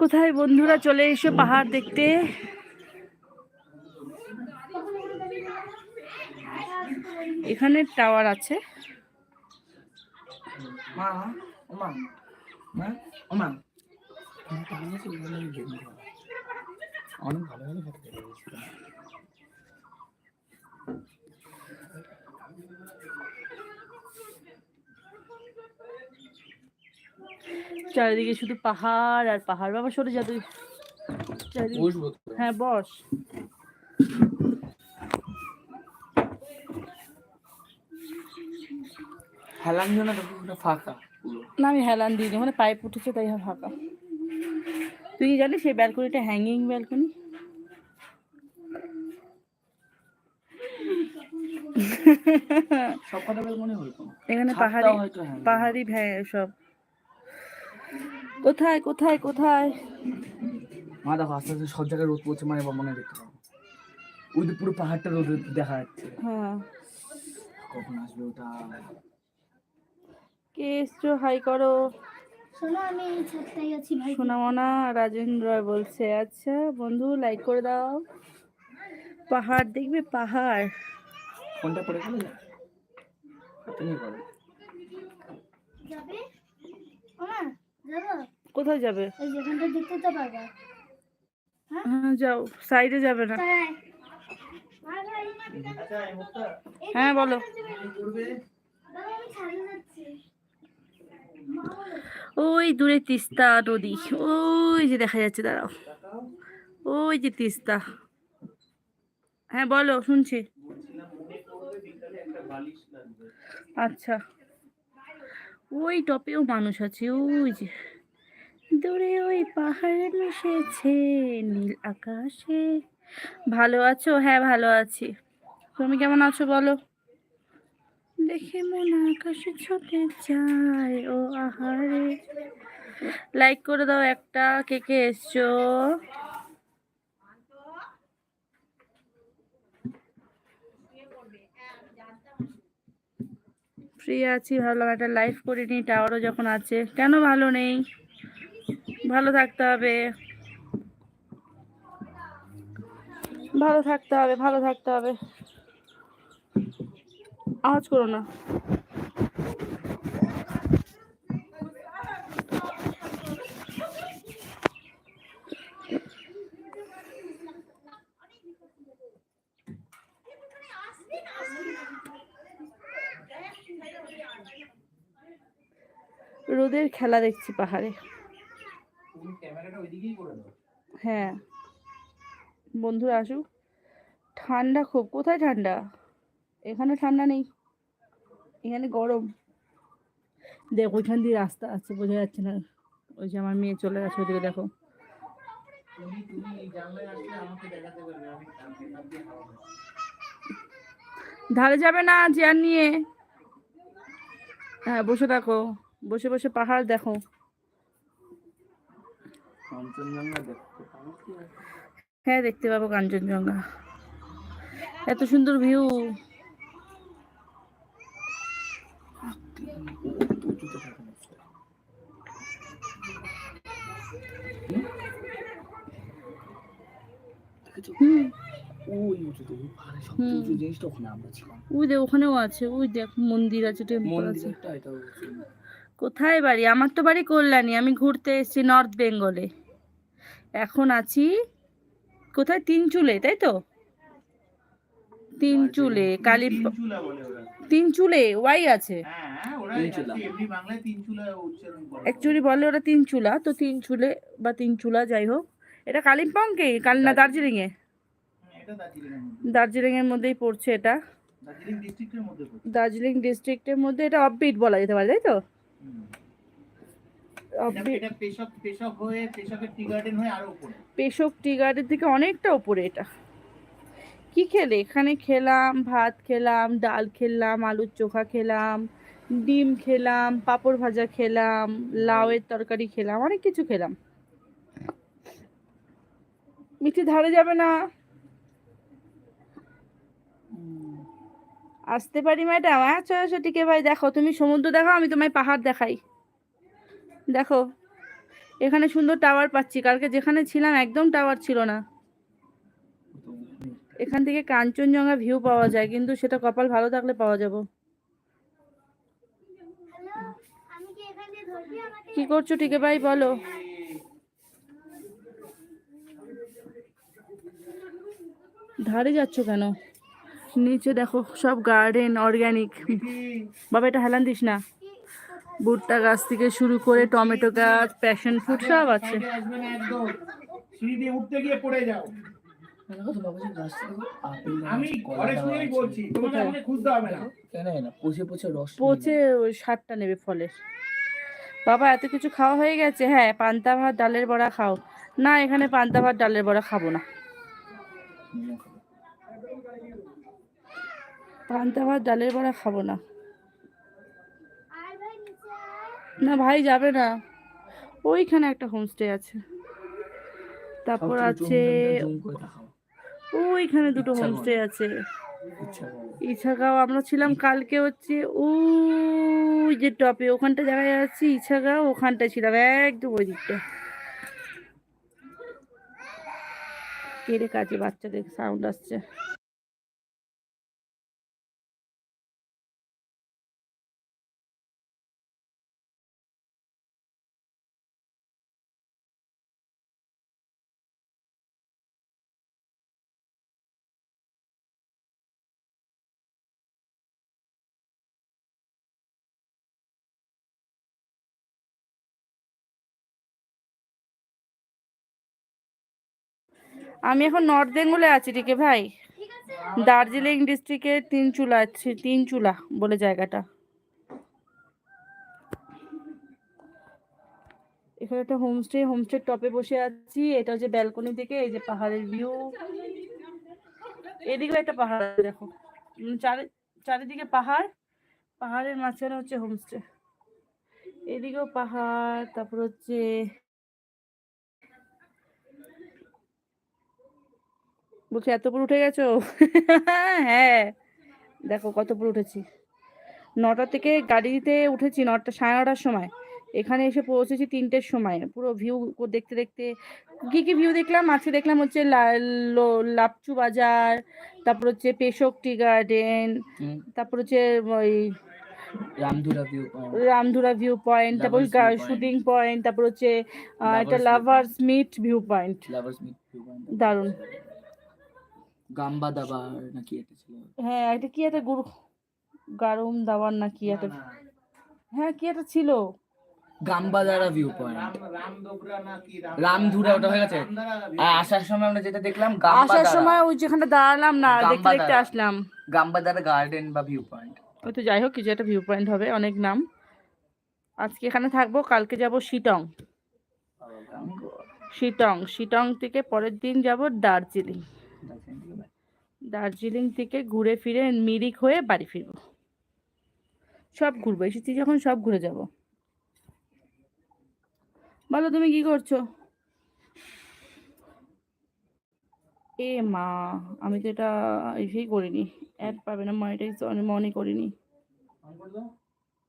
কোথায় বন্ধুরা চলে এসো পাহাড় দেখতে? এখানে টাওয়ার আছে। মা ওমা মা অনেক ভালো ভালো চারিদিকে শুধু পাহাড় আর পাহাড়। বাবা সরে যা তুই। হ্যাঁ বস। হেলান জন্য ফাঁকা। না আমি হেলান দিইনি ওখানে পাইপ উঠেছে তাই ফাঁকা। তুই কি জানিস সেই ব্যালকনিটা হ্যাঙ্গিং ব্যালকনি মনে এখানে পাহাড়ি। পাহাড়ি ভ্যা সব। কোথায় কোথায় কোথায়? মা দেখো আস্তে আস্তে সব জায়গায় রোদ পড়ছে মানে মনে দেখতে পাবো। ওই পুরো পাহাড়টা রোদ দেখা যাচ্ছে। হ্যাঁ। কখন আসবে ওটা? কে এসছো হাই করো। শোনো আমি ছাদটাই আছি ভাই। সোনামনা রাজেন্দ্র রয় বলছে আচ্ছা বন্ধু লাইক করে দাও। পাহাড় দেখবে পাহাড়। পড়ে গেল? তুমি করো যাবে? কোথায় যাবে? এই যেখানটা দেখতে তো পারবা হ্যাঁ? যাও। সাইডে যাবে না। এই হ্যাঁ বলো। ওই দূরে তিস্তা নদী। ওই যে দেখা যাচ্ছে দাঁড়াও। ওই যে তিস্তা। হ্যাঁ বলো শুনছি। আচ্ছা। ওই টপেও মানুষ আছে, ওই যে। দূরে ওই পাহাড়ে মিশেছে, নীল আকাশে। ভালো আছো? হ্যাঁ ভালো আছি। তুমি কেমন আছো বলো? দেখে মন আকাশে ছুটে যায়, ও আহারে। লাইক করে দাও একটা, কে কে এসছো? ফ্রি আছি, ভাবলাম একটা লাইভ করিনি টাওয়ারও যখন আছে। কেন ভালো নেই? ভালো থাকতে হবে। ভালো থাকতে হবে, ভালো থাকতে হবে। আওয়াজ করো না। রোদের খেলা দেখছি পাহাড়ে। হ্যাঁ। বন্ধুরা আসুক। ঠান্ডা খুব। কোথায় ঠান্ডা? এখানে ঠান্ডা নেই। এখানে গরম। দেখ ওইখান দিয়ে রাস্তা আছে বোঝা যাচ্ছে না। ওই যে আমার মেয়ে চলে গেছে ওদিকে দেখো। ধারে যাবে না চেয়ার নিয়ে। হ্যাঁ বসে থাকো। বসে বসে পাহাড় দেখো? হ্যাঁ দেখতে পাবো কাঞ্চনজঙ্ঘা। এত সুন্দর ভিউ। ওই দেখ ওখানেও আছে। ওই দেখ মন্দির আছে টেম্পল আছে। কোথায় বাড়ি? আমার তো বাড়ি কল্যাণী। আমি ঘুরতে এসেছি নর্থ বেঙ্গলে এখন আছি কোথায়? তিন চুলে তাই তো? তিন চুলে কালী তিনচুলা তিন চুলে ওয়াই আছে। হ্যাঁ তিনচুলা। তিনচুলা অ্যাকচুয়ালি বলে ওরা তিন চুলা তো তিন চুলে বা তিন চুলা যাই হোক। এটা কালিম্পংকে কাল না দার্জিলিংয়ে? হ্যাঁ, এটা দার্জিলিং এর দার্জিলিংয়ের মধ্যেই পড়ছে এটা। দার্জিলিং ডিস্ট্রিক্টের মধ্যে দার্জিলিং ডিস্ট্রিক্টের মধ্যে এটা অফবিট বলা যেতে পারে তাই তো হুম। এটা- অফবিট এটা পেশক টি গার্ডেন থেকে অনেকটা উপরে এটা। কি খেলে? এখানে খেলাম ভাত খেলাম ডাল খেলাম আলুর চোখা খেলাম ডিম খেলাম পাঁপড় ভাজা খেলাম লাউয়ের তরকারি খেলাম অনেক কিছু খেলাম। মিষ্টি ধারে যাবে না? আসতে পারি ম্যাডাম হ্যাঁ আচ্ছা টিকে ভাই দেখো তুমি সমুদ্র দেখো আমি তোমায় পাহাড় দেখাই। দেখো, এখানে সুন্দর টাওয়ার পাচ্ছি। কালকে যেখানে ছিলাম একদম টাওয়ার ছিল না। এখান থেকে কাঞ্চনজঙ্ঘা ভিউ পাওয়া যায়, কিন্তু সেটা কপাল ভালো থাকলে পাওয়া যাবে। কি করছ টিকে ভাই? বলো। ধারে যাচ্ছ কেন? নিচে দেখো সব গার্ডেন অর্গ্যানিক বাবা, এটা হেলান দিস না। ভুট্টা গাছ থেকে শুরু করে টমেটো গাছ প্যাশন ফ্রুট সব আছে। উঠতে গিয়ে পড়ে যাও। পচে ওই সারটা নেবে ফলের। বাবা এত কিছু খাওয়া হয়ে গেছে? হ্যাঁ পান্তা ভাত ডালের বড়া খাও। না এখানে পান্তা ভাত ডালের বড়া খাব না। পান্তা ভাত ডালের বড়া খাব না আর ভাই নিচে আয় না ভাই যাবে না। ওইখানে একটা হোমস্টে আছে। তারপর আছে ওইখানে দুটো হোমস্টে আছে। ইছাগাঁও আমরা ছিলাম কালকে হচ্ছে ওই যে টপে ওখানটা দেখা যাচ্ছে ইছাগাঁও ওখানটা ছিলাম একদম ওই দিকটা কেড়ে কাজে বাচ্চাদের সাউন্ড আসছে। আমি এখন নর্থ বেঙ্গলে আছি, টিকে ভাই। দার্জিলিং ডিস্ট্রিক্টের তিনচুলা আছে তিনচুলা বলে জায়গাটা। এখানে একটা হোমস্টে হোমস্টের টপে বসে আছি। এটা হচ্ছে ব্যালকনি থেকে এই যে পাহাড়ের ভিউ এদিকেও একটা পাহাড় দেখো। চারিদিকে পাহাড়। পাহাড়ের মাঝখানে হচ্ছে হোমস্টে এদিকেও পাহাড়, তারপর হচ্ছে বলছি এত উপর উঠে গেছো? হ্যাঁ। দেখো কত উপর উঠেছি। নটা থেকে গাড়িতে উঠেছি নটা সাড়ে নটার সময়। এখানে এসে পৌঁছেছি তিনটের সময়। পুরো ভিউ দেখতে দেখতে কি কি ভিউ দেখলাম? আজকে দেখলাম হচ্ছে লাপচু বাজার তারপর হচ্ছে পেশক টি গার্ডেন তারপর হচ্ছে ওই Ramdhura view point Ramdhura view point তারপর শুটিং পয়েন্ট তারপর হচ্ছে একটা Lovers view lovers meet view point lovers meet view point দারুণ। গাম্বা দাবার নাকি একটা ছিল? হ্যাঁ এটা কি একটা গুরু গারম দাবার না কি একটা হ্যাঁ কি একটা ছিল? গাম্বাদারা ভিউ পয়েন্ট রাম রাম দোবরা না কি রাম? রামধুরা ওটা হয়ে গেছে। আর আসার সময় আমরা যেটা দেখলাম আসার সময় ওই যেখানে দাঁড়ালাম না দেখতে দেখতে আসলাম। গাম্বাদারা গার্ডেন বা ভিউ পয়েন্ট ওই তো যাই হোক কিছু একটা ভিউ পয়েন্ট হবে অনেক নাম। আজকে এখানে থাকব কালকে যাব শিটং। শিটং শিটং থেকে পরের দিন যাব দার্জিলিং। দার্জিলিং থেকে ঘুরে ফিরে মিরিক হয়ে বাড়ি ফিরবো। সব ঘুরবো এসেছি যখন সব ঘুরে যাব। বলো তুমি কি করছ? এ মা আমি তো এটা ইসেই করিনি। অ্যাড পাবে না মনিটাইজ মনে করিনি।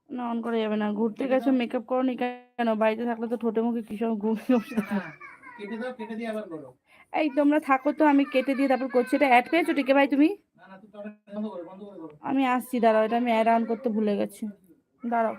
না অন করা যাবে না। ঘুরতে গেছো মেকআপ করনি কেন? বাড়িতে থাকলে তো ঠোঁটে মুখে কিসব ঘুমিয়ে। হ্যাঁ, কেটে দাও কেটে দিয়ে আবার বলো এই তোমরা থাকো তো আমি কেটে দিয়ে তারপর করছি। এটা অ্যাড পেয়েছ টিকে ভাই তুমি? আমি আসছি দাঁড়াও এটা আমি অ্যাড অন করতে ভুলে গেছি। দাঁড়াও।